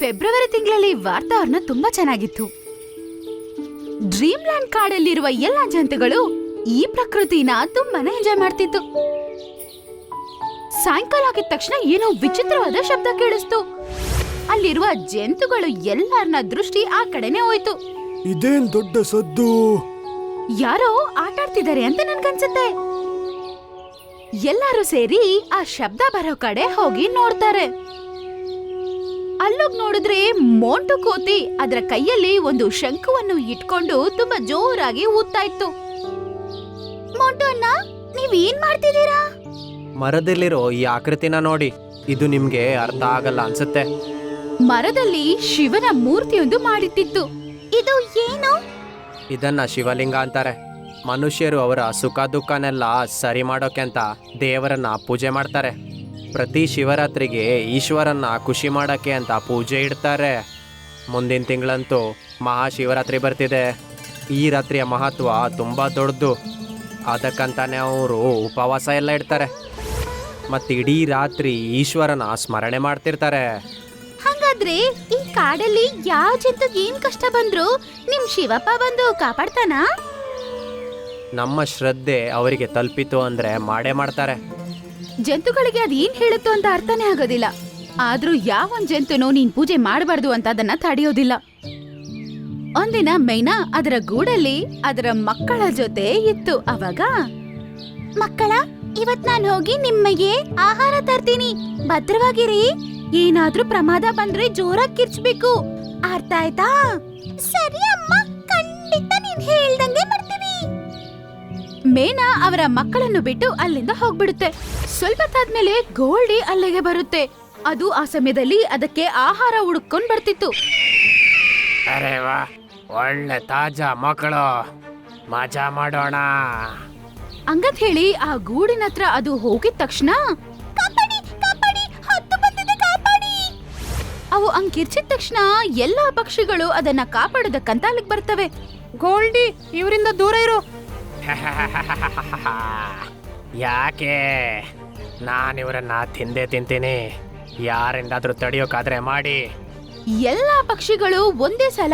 February ತಿಂಗಳಲ್ಲಿ ವಾತಾವರಣ ತುಂಬಾ ಚೆನ್ನಾಗಿತ್ತು. ಡ್ರೀಮ್ಲ್ಯಾಂಡ್ ಕಾಡಲ್ಲಿರುವ ಎಲ್ಲ ಜಂತುಗಳು ಈ ಪ್ರಕೃತಿನ ತುಂಬಾನೇ ಎಂಜಾಯ್ ಮಾಡ್ತಿತ್ತು. ಸಾಯಂಕಾಲ ಆಗಿದ ತಕ್ಷಣ ಏನೋ ವಿಚಿತ್ರವಾದ ಶಬ್ದ ಕೇಳಿಸ್ತು. ಅಲ್ಲಿರುವ ಜಂತುಗಳು ಎಲ್ಲರನ್ನ ದೃಷ್ಟಿ ಆ ಕಡೆನೆ ಹೋಯ್ತು. ಇದೇನ್ ದೊಡ್ಡ ಸದ್ದು? ಯಾರೋ ಆಟಾಡ್ತಿದ್ದಾರೆ ಅಂತ ನನ್ಗನ್ಸುತ್ತೆ. ಎಲ್ಲರೂ ಸೇರಿ ಆ ಶಬ್ದ ಬರೋ ಕಡೆ ಹೋಗಿ ನೋಡ್ತಾರೆ. ಅಲ್ಲೋಗ್ ನೋಡಿದ್ರೆ ಮೋಂಟು ಕೋತಿ ಅದರ ಕೈಯಲ್ಲಿ ಒಂದು ಶಂಕುವನ್ನು ಇಟ್ಕೊಂಡು ತುಂಬಾ ಜೋರಾಗಿ ಊದ್ತಾ ಇತ್ತು. ಮೋಂಟು ಅಣ್ಣ ನೀವ್ ಏನ್ ಮಾಡ್ತಿದ್ದೀರಾ? ಮರದಲ್ಲಿರೋ ಈ ಆಕೃತಿನ ನೋಡಿ ಇದು ನಿಮ್ಗೆ ಅರ್ಥ ಆಗಲ್ಲ ಅನ್ಸುತ್ತೆ. ಮರದಲ್ಲಿ ಶಿವನ ಮೂರ್ತಿಯೊಂದು ಮಾಡಿಟ್ಟಿತ್ತು. ಇದು ಏನು? ಇದನ್ನ ಶಿವಲಿಂಗ ಅಂತಾರೆ. ಮನುಷ್ಯರು ಅವರ ಸುಖ ದುಃಖನೆಲ್ಲ ಸರಿ ಮಾಡೋಕೆ ಅಂತ ದೇವರನ್ನ ಪೂಜೆ ಮಾಡ್ತಾರೆ. ಪ್ರತಿ ಶಿವರಾತ್ರಿಗೆ ಈಶ್ವರನ್ನ ಖುಷಿ ಮಾಡೋಕ್ಕೆ ಅಂತ ಪೂಜೆ ಇಡ್ತಾರೆ. ಮುಂದಿನ ತಿಂಗಳಂತೂ ಮಹಾಶಿವರಾತ್ರಿ ಬರ್ತಿದೆ. ಈ ರಾತ್ರಿಯ ಮಹತ್ವ ತುಂಬ ದೊಡ್ಡದು. ಅದಕ್ಕಂತಾನೆ ಅವರು ಉಪವಾಸ ಎಲ್ಲ ಇಡ್ತಾರೆ. ಮತ್ತು ಇಡೀ ರಾತ್ರಿ ಈಶ್ವರನ ಸ್ಮರಣೆ ಮಾಡ್ತಿರ್ತಾರೆ. ಹಾಗಾದ್ರೆ ಈ ಕಾಡಲ್ಲಿ ಯಾವ ಜಂತುಗೆ ಏನ್ ಕಷ್ಟ ಬಂದ್ರು ನಿಮ್ ಶಿವಪ್ಪ ಬಂದು ಕಾಪಾಡ್ತಾನಾ? ನಮ್ಮ ಶ್ರದ್ಧೆ ಅವರಿಗೆ ತಲುಪಿತು ಅಂದರೆ ಮಾಡೇ ಮಾಡ್ತಾರೆ. ಜಂತುಗಳಿಗೆ ಅದೇನ್ ಹೇಳುತ್ತೋ ಅಂತ ಅರ್ಥನೇ ಆಗೋದಿಲ್ಲ. ಆದ್ರೂ ಯಾವೊಂದ್ ಜಂತುನು ನೀನ್ ಪೂಜೆ ಮಾಡಬಾರ್ದು ಅಂತ ಅದನ್ನ ತಡೆಯೋದಿಲ್ಲ. ಒಂದಿನ ಮೈನಾ ಅದರ ಗೂಡಲ್ಲಿ ಅದರ ಮಕ್ಕಳ ಜೊತೆ ಇತ್ತು. ಅವಾಗ, ಮಕ್ಕಳ, ಇವತ್ ನಾನು ಹೋಗಿ ನಿಮಗೆ ಆಹಾರ ತರ್ತೀನಿ. ಭದ್ರವಾಗಿರಿ. ಏನಾದ್ರೂ ಪ್ರಮಾದ ಬಂದ್ರೆ ಜೋರಾಗಿ ಕಿರ್ಚ್ಬೇಕು. ಅರ್ಥ ಆಯ್ತಾ? ಸರಿ ಅಮ್ಮ, ಖಂಡಿತ ನೀನ್ ಮಾಡ್ತೀನಿ ಮೇನಾ ಅವರ ಮಕ್ಕಳನ್ನು ಬಿಟ್ಟು ಅಲ್ಲಿಂದ ಹೋಗ್ಬಿಡುತ್ತೆ. ಸ್ವಲ್ಪ ತಾದ್ಮೇಲೆ ಗೋಲ್ಡಿ ಅಲ್ಲಿಗೆ ಬರುತ್ತೆ. ಅದು ಆ ಸಮಯದಲ್ಲಿ ಅದಕ್ಕೆ ಆಹಾರ ಹುಡುಕೊಂಡ್ ಬರ್ತಿತ್ತು. ಅರೆ ವಾ ಒಳ್ಳೆ ತಾಜಾ ಮಕ್ಕಳು. ಮಜಾ ಮಾಡೋಣ. ಹಂಗಂತ ಹೇಳಿ ಆ ಗೂಡಿನ ಹತ್ರ ಅದು ಹೋಗಿದ ತಕ್ಷಣ ಅವು ಹಂಗ್ ಕಿರ್ಚಿದ ತಕ್ಷಣ ಎಲ್ಲಾ ಪಕ್ಷಿಗಳು ಅದನ್ನ ಕಾಪಾಡೋದಕ್ಕಂತ ಅಲ್ಲಿಗೆ ಬರ್ತವೆ. ಗೋಲ್ಡಿ ಇವರಿಂದ ದೂರ ಇರು. ಯಾಕೆ? ನಾನು ಇವರನ್ನ ತಿಂದೇ ತಿಂತೀನಿ. ಯಾರಿಂದಾದ್ರೂ ತಡಿಯೋಕಾದ್ರೆ ಮಾಡಿ. ಎಲ್ಲಾ ಪಕ್ಷಿಗಳು ಒಂದೇ ಸಲ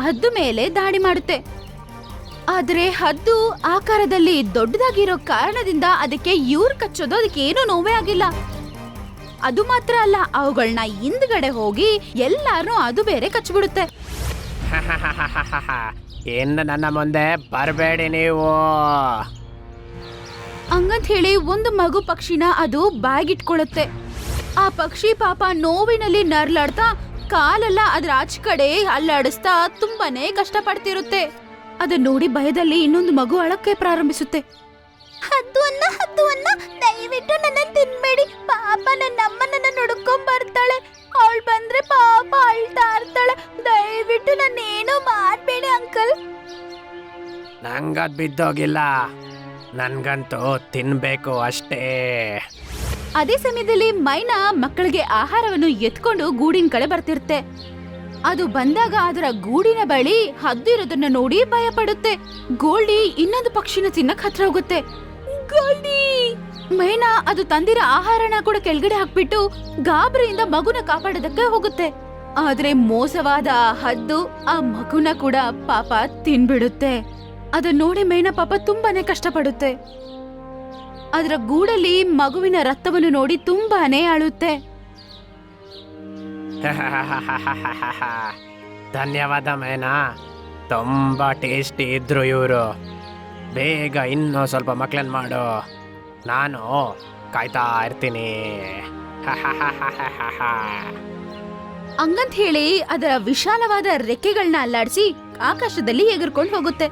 ಹದ್ದು ಮೇಲೆ ದಾಳಿ ಮಾಡುತ್ತೆ. ಆದ್ರೆ ಹದ್ದು ಆಕಾರದಲ್ಲಿ ದೊಡ್ಡದಾಗಿರೋ ಕಾರಣದಿಂದ ಅದಕ್ಕೆ ಇವ್ರು ಕಚ್ಚೋದು ಅದಕ್ಕೆ ಏನೂ ನೋವೇ ಆಗಿಲ್ಲ. ಅದು ಮಾತ್ರ ಅಲ್ಲ ಅವುಗಳನ್ನ ಹಿಂದ್ಗಡೆ ಹೋಗಿ ಎಲ್ಲಾರು ಅದು ಬೇರೆ ಕಚ್ಬಿಡುತ್ತೆ. ಇನ್ನು ನನ್ನ ಮುಂದೆ ಬರಬೇಡಿ ನೀವು. ಹಂಗಂತ ಹೇಳಿ ಒಂದು ಮಗು ಪಕ್ಷಿನ ಅದು ಬ್ಯಾಗ್ ಇಟ್ಕೊಳ್ಳುತ್ತೆ ಆ ಪಕ್ಷಿ ಪಾಪ ನೋವಿನಲ್ಲಿ ನರ್ಲಾಡ್ತಾ ಕಾಲೆಲ್ಲ ಅದ್ರ ಆಚ ಕಡೆ ಅಲ್ಲಾಡಿಸ್ತಾ ತುಂಬಾನೇ ಕಷ್ಟಪಡ್ತಿರುತ್ತೆ. ಅದನ್ನ ನೋಡಿ ಭಯದಲ್ಲಿ ಇನ್ನೊಂದು ಮಗು ಅಳಕ್ಕೆ ಪ್ರಾರಂಭಿಸುತ್ತೆ. ಹದ್ದು ಅನ್ನ ಹದ್ದು ಅನ್ನ ದಯವಿಟ್ಟು ನನ್ನ ತಿನ್ಬೇಡಿ. ಪಾಪ ನನ್ನ ಅಮ್ಮನನ್ನ ನುಡ್ಕೊಂಡ್ ಬರ್ತಾಳೆ. ನಂಗದ್ ಬಿದ್ದೋಗಿಲ್ಲ. ನನ್ಗಂತೂ ತಿನ್ಬೇಕು ಅಷ್ಟೇ. ಅದೇ ಸಮಯದಲ್ಲಿ ಮೈನಾ ಮಕ್ಕಳಿಗೆ ಆಹಾರವನ್ನು ಎತ್ಕೊಂಡು ಗೂಡಿನ ಕಡೆ ಬರ್ತಿರುತ್ತೆ. ಅದು ಬಂದಾಗ ಅದರ ಗೂಡಿನ ಬಳಿ ಹದ್ದಿರೋದನ್ನ ನೋಡಿ ಭಯ ಪಡುತ್ತೆ ಗೋಲ್ಡಿ ಇನ್ನೊಂದು ಪಕ್ಷಿನ ತಿನ್ನಕ್ ಹತ್ರ ಹೋಗುತ್ತೆ. ಮೈನಾ ಅದು ತಂದಿರೋ ಆಹಾರನ ಕೂಡ ಕೆಳಗಡೆ ಹಾಕ್ಬಿಟ್ಟು ಗಾಬರಿಯಿಂದ ಮಗುನ ಕಾಪಾಡೋದಕ್ಕೆ ಹೋಗುತ್ತೆ. ಆದ್ರೆ ಮೋಸವಾದ ಹದ್ದು ಆ ಮಗುನ ಕೂಡ ಪಾಪ ತಿನ್ಬಿಡುತ್ತೆ. ಅದನ್ನ ನೋಡಿ ಮೇಣ ಪಾಪ ತುಂಬಾನೇ ಕಷ್ಟಪಡುತ್ತೆ. ಅದರ ಗೂಡಲ್ಲಿ ಮಗುವಿನ ರಕ್ತವನ್ನು ನೋಡಿ ತುಂಬಾನೇ ಅಳುತ್ತೆ. ಧನ್ಯವಾದ ಮೇನಾ ತುಂಬ ಟೇಸ್ಟಿ ಇದ್ರು ಇವರು. ಬೇಗ ಇನ್ನೂ ಸ್ವಲ್ಪ ಮಕ್ಳನ್ನ ಮಾಡು. ನಾನು ಕಾಯ್ತಾ ಇರ್ತೀನಿ. ಹಂಗಂತ ಹೇಳಿ ಅದರ ವಿಶಾಲವಾದ ರೆಕ್ಕೆಗಳನ್ನ ಅಲ್ಲಾಡಿಸಿ ಆಕಾಶದಲ್ಲಿ ಎಗರ್ಕೊಂಡು ಹೋಗುತ್ತೆ.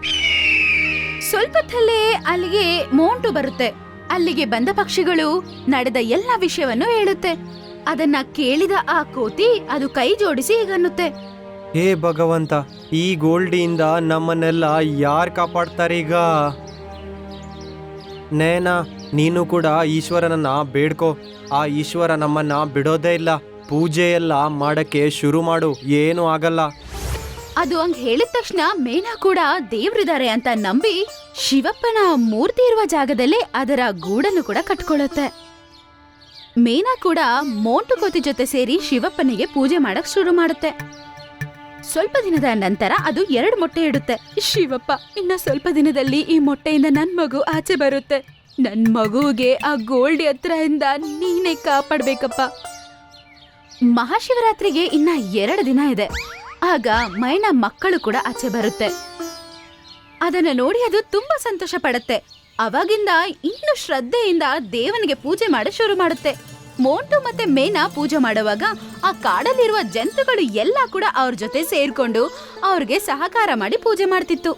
ಸ್ವಲ್ಪ ಹೊತ್ತಲ್ಲೇ ಅಲ್ಲಿಗೆ ಮೋಂಟು ಬರುತ್ತೆ. ಅಲ್ಲಿಗೆ ಬಂದ ಪಕ್ಷಿಗಳು ನಡೆದ ಎಲ್ಲ ವಿಷಯವನ್ನು ಹೇಳುತ್ತೆ. ಅದನ್ನ ಕೇಳಿದ ಆ ಕೋತಿ ಅದು ಕೈ ಜೋಡಿಸಿ ಹೀಗನ್ನುತ್ತೆ. ಹೇ ಭಗವಂತ, ಈ ಗೋಲ್ಡಿಯಿಂದ ನಮ್ಮನ್ನೆಲ್ಲ ಯಾರು ಕಾಪಾಡ್ತಾರೀಗ ನೇನಾ, ನೀನು ಕೂಡ ಈಶ್ವರನನ್ನ ಬೇಡ್ಕೋ. ಆ ಈಶ್ವರ ನಮ್ಮನ್ನ ಬಿಡೋದೇ ಇಲ್ಲ. ಪೂಜೆ ಎಲ್ಲ ಮಾಡಕ್ಕೆ ಶುರು ಮಾಡು. ಏನೂ ಆಗಲ್ಲ. ಅದು ಹಂಗ್ ಹೇಳಿದ ತಕ್ಷಣ ಮೇನಾ ಕೂಡ ದೇವ್ರಿದ್ದಾರೆ ಅಂತ ನಂಬಿ ಶಿವಪ್ಪನ ಮೂರ್ತಿ ಇರುವ ಜಾಗದಲ್ಲೇ ಅದರ ಗೂಡನ್ನು ಕೂಡ ಕಟ್ಕೊಳ್ಳುತ್ತೆ ಮೇನಾ ಕೂಡ ಮೋಂಟು ಕೋತಿ ಜೊತೆ ಸೇರಿ ಶಿವಪ್ಪನಿಗೆ ಪೂಜೆ ಮಾಡಕ್ ಶುರು ಮಾಡುತ್ತೆ. ಸ್ವಲ್ಪ ದಿನದ ನಂತರ ಅದು ಎರಡು ಮೊಟ್ಟೆ ಇಡುತ್ತೆ. ಶಿವಪ್ಪ, ಇನ್ನ ಸ್ವಲ್ಪ ದಿನದಲ್ಲಿ ಈ ಮೊಟ್ಟೆಯಿಂದ ನನ್ ಮಗು ಆಚೆ ಬರುತ್ತೆ. ನನ್ ಮಗುಗೆ ಆ ಗೋಲ್ಡಿ ಹತ್ರದಿಂದ ನೀನೇ ಕಾಪಾಡ್ಬೇಕಪ್ಪ. ಮಹಾಶಿವರಾತ್ರಿಗೆ ಇನ್ನ ಎರಡು ದಿನ ಇದೆ. ಆಗ ಮೈನ ಮಕ್ಕಳು ಕೂಡ ಆಚೆ ಬರುತ್ತೆ. ಅದನ್ನ ನೋಡಿ ಅದು ತುಂಬಾ ಸಂತೋಷ ಪಡುತ್ತೆ. ಅವಾಗಿಂದ ಇನ್ನು ಶ್ರದ್ಧೆಯಿಂದ ದೇವನಿಗೆ ಪೂಜೆ ಮಾಡ ಶುರು ಮಾಡುತ್ತೆ. ಮೋಂಟು ಮತ್ತೆ ಮೇನಾ ಪೂಜೆ ಮಾಡುವಾಗ ಆ ಕಾಡಲ್ಲಿರುವ ಜಂತುಗಳು ಎಲ್ಲ ಕೂಡ ಅವ್ರ ಜೊತೆ ಸೇರ್ಕೊಂಡು ಅವ್ರಿಗೆ ಸಹಕಾರ ಮಾಡಿ ಪೂಜೆ ಮಾಡ್ತಿತ್ತು.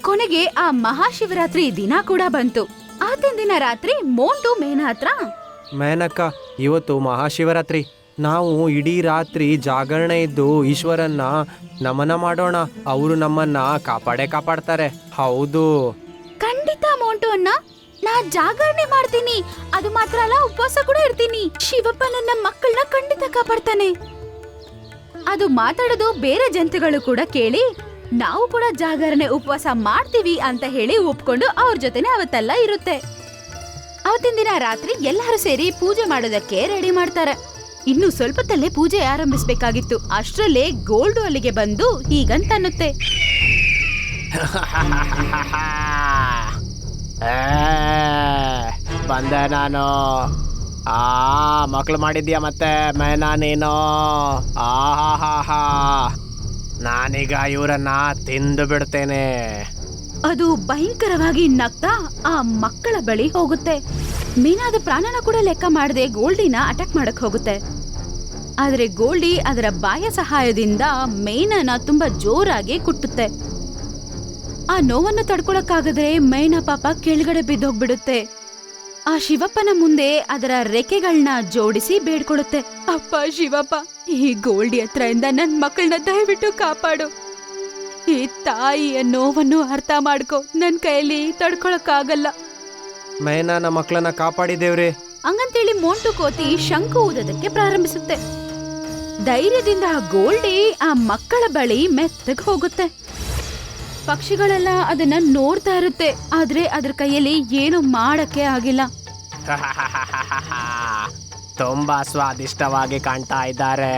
ಕೊನೆಗೆ ಆ ಮಹಾಶಿವರಾತ್ರಿ ದಿನ ಕೂಡ ಬಂತು. ಆತಿನ ದಿನ ರಾತ್ರಿ ಮೋಂಟು ಮೇನಾ ಹತ್ರ ಮೇನಕ್ಕ, ಇವತ್ತು ಮಹಾಶಿವರಾತ್ರಿ. ನಾವು ಇಡೀ ರಾತ್ರಿ ಜಾಗರಣೆ ಇದ್ದು ಈಶ್ವರನ್ನ ನಮನ ಮಾಡೋಣ. ಅವರು ನಮ್ಮನ್ನ ಕಾಪಾಡೇ ಕಾಪಾಡ್ತಾರೆ. ಹೌದು. ಖಂಡಿತ ಮೋಂಟು ಅಣ್ಣ. ನಾ ಜಾಗರಣೆ ಮಾಡ್ತೀನಿ. ಅದು ಮಾತ್ರ ಅಲ್ಲ, ಉಪವಾಸ ಕೂಡ ಇರ್ತೀನಿ. ಶಿವಪ್ಪ ನನ್ನ ಮಕ್ಕಳನ್ನ ಖಂಡಿತ ಕಾಪಾಡ್ತಾನೆ. ಅದು ಮಾತಾಡೋದು ಬೇರೆ ಜಂತುಗಳು ಕೂಡ ಕೇಳಿ, ನಾವು ಕೂಡ ಜಾಗರಣೆ ಉಪವಾಸ ಮಾಡ್ತೀವಿ ಅಂತ ಹೇಳಿ ಒಪ್ಕೊಂಡು ಅವ್ರ ಜೊತೆನೆ ಅವತ್ತೆಲ್ಲ ಇರುತ್ತೆ. ಅವತ್ತಿನ ದಿನ ರಾತ್ರಿ ಎಲ್ಲರೂ ಸೇರಿ ಪೂಜೆ ಮಾಡೋದಕ್ಕೆ ರೆಡಿ ಮಾಡ್ತಾರೆ. ಇನ್ನು ಸ್ವಲ್ಪದಲ್ಲೇ ಪೂಜೆ ಆರಂಭಿಸಬೇಕಾಗಿತ್ತು. ಅಷ್ಟರಲ್ಲೇ ಗೋಲ್ಡು ಅಲ್ಲಿಗೆ ಬಂದು ಹೀಗಂತ ಅನ್ನುತ್ತೆ. ಬಂದೆ ನಾನು. ಆ ಮಕ್ಳು ಮಾಡಿದ್ಯಾ ಮತ್ತೆ ಮೇನಾ ನೀನು? ಆ ಹಾ ಹಾ ಹಾ. ನಾನೀಗ ಇವರನ್ನ ತಿಂದು ಬಿಡ್ತೇನೆ. ಅದು ಭಯಂಕರವಾಗಿ ನಗ್ತಾ ಆ ಮಕ್ಕಳ ಬಳಿ ಹೋಗುತ್ತೆ. ಮೀನಾದ ಪ್ರಾಣನ ಕೂಡ ಲೆಕ್ಕ ಮಾಡದೆ ಗೋಲ್ಡಿನ ಅಟ್ಯಾಕ್ ಮಾಡಕ್ ಹೋಗುತ್ತೆ. ಆದರೆ ಗೋಲ್ಡಿ ಅದರ ಬಾಯ ಸಹಾಯದಿಂದ ಮೇನನ ತುಂಬಾ ಜೋರಾಗಿ ಕುಟ್ಟುತ್ತೆ. ಆ ನೋವನ್ನು ತಡ್ಕೊಳಕ್ಕಾಗದ್ರೆ ಮೇನ ಪಾಪ ಕೆಳಗಡೆ ಬಿದ್ದೋಗ್ಬಿಡುತ್ತೆ. ಆ ಶಿವಪ್ಪನ ಮುಂದೆ ಅದರ ರೆಕ್ಕೆಗಳನ್ನ ಜೋಡಿಸಿ ಬೇಡ್ಕೊಡುತ್ತೆ ಅಪ್ಪ ಶಿವಪ್ಪ, ಈ ಗೋಲ್ಡಿ ಹತ್ರದಿಂದ ನನ್ ಮಕ್ಕಳನ್ನ ದಯವಿಟ್ಟು ಕಾಪಾಡು. ಈ ತಾಯಿಯ ನೋವನ್ನು ಅರ್ಥ ಮಾಡ್ಕೊ, ನನ್ ಕೈಯಲ್ಲಿ ತಡ್ಕೊಳಕ್ಕಾಗಲ್ಲ. ಮೇನಾನ ಮಕ್ಕಳನ್ನ ಕಾಪಾಡಿದೇವ್ರಿ ಹಂಗಂತೇಳಿ ಮೋಂಟು ಕೋತಿ ಶಂಕು ಊದೋದಕ್ಕೆ ಪ್ರಾರಂಭಿಸುತ್ತೆ. ಧೈರ್ಯದಿಂದ ಆ ಗೋಲ್ಡಿ ಆ ಮಕ್ಕಳ ಬಳಿ ಮೆತ್ತಗೆ ಹೋಗುತ್ತೆ. ಪಕ್ಷಿಗಳೆಲ್ಲ ಅದನ್ನ ನೋಡ್ತಾ ಇರುತ್ತೆ. ಆದ್ರೆ ಅದ್ರ ಕೈಯಲ್ಲಿ ಏನು ಮಾಡಕ್ಕೆ ಆಗಿಲ್ಲ. ತುಂಬಾ ಸ್ವಾದಿಷ್ಟವಾಗಿ ಕಾಣ್ತಾ ಇದ್ದಾರೆ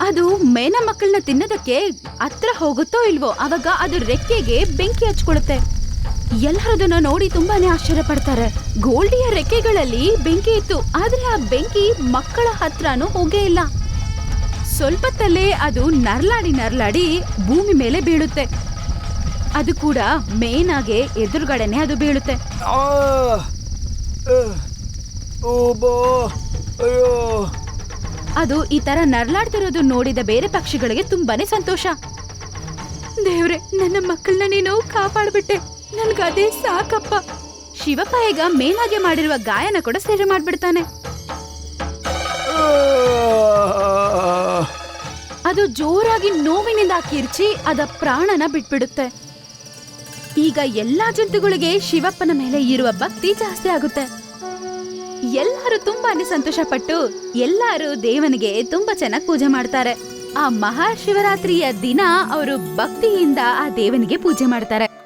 ಅದು ಮೇನ ಮಕ್ಕಳನ್ನ ತಿನ್ನೋದಕ್ಕೆ ಹತ್ರ ಹೋಗುತ್ತೋ ಇಲ್ವೋ ಅವಾಗ ಅದು ರೆಕ್ಕೆಗೆ ಬೆಂಕಿ ಹಚ್ಕೊಳುತ್ತೆ ಎಲ್ಲರೂ ಅದನ್ನ ನೋಡಿ ತುಂಬಾನೇ ಆಶ್ಚರ್ಯ ಪಡ್ತಾರೆ ಗೋಲ್ಡಿಯ ರೆಕ್ಕೆಗಳಲ್ಲಿ ಬೆಂಕಿ ಇತ್ತು. ಆದ್ರೆ ಆ ಬೆಂಕಿ ಮಕ್ಕಳ ಹತ್ರನೂ ಹೋಗೇ ಇಲ್ಲ. ಸ್ವಲ್ಪತ್ತಲ್ಲೇ ಅದು ನರ್ಲಾಡಿ ನರ್ಲಾಡಿ ಭೂಮಿ ಮೇಲೆ ಬೀಳುತ್ತೆ. ಅದು ಕೂಡ ಮೇನಾಗೆ ಎದುರುಗಡೆನೆ ಅದು ಬೀಳುತ್ತೆ. ಅದು ಈ ತರ ನರ್ಲಾಡ್ತಿರೋದು ನೋಡಿದ ಬೇರೆ ಪಕ್ಷಿಗಳಿಗೆ ತುಂಬಾನೇ ಸಂತೋಷ. ದೇವ್ರೆ ನನ್ನ ಮಕ್ಕಳನ್ನ ನೀನು ಕಾಪಾಡ್ಬಿಟ್ಟೆ. ನನ್ಗದೇ ಸಾಕಪ್ಪ. ಶಿವಪ್ಪ ಈಗ ಮೇನಾಗೆ ಮಾಡಿರುವ ಗಾಯನ ಕೂಡ ಸೇರಿ ಮಾಡ್ಬಿಡ್ತಾನೆ. ಅದು ಜೋರಾಗಿ ನೋವಿನಿಂದ ಕಿರ್ಚಿ ಅದ ಪ್ರಾಣನ ಬಿಟ್ಬಿಡುತ್ತೆ. ಈಗ ಎಲ್ಲಾ ಜಂತುಗಳಿಗೆ ಶಿವಪ್ಪನ ಮೇಲೆ ಇರುವ ಭಕ್ತಿ ಜಾಸ್ತಿ ಆಗುತ್ತೆ. ಎಲ್ಲರೂ ತುಂಬಾನೇ ಸಂತೋಷ ಪಟ್ಟು ಎಲ್ಲರೂ ದೇವನಿಗೆ ತುಂಬಾ ಚೆನ್ನಾಗಿ ಪೂಜೆ ಮಾಡ್ತಾರೆ. ಆ ಮಹಾಶಿವರಾತ್ರಿಯ ದಿನ ಅವರು ಭಕ್ತಿಯಿಂದ ಆ ದೇವನಿಗೆ ಪೂಜೆ ಮಾಡ್ತಾರೆ.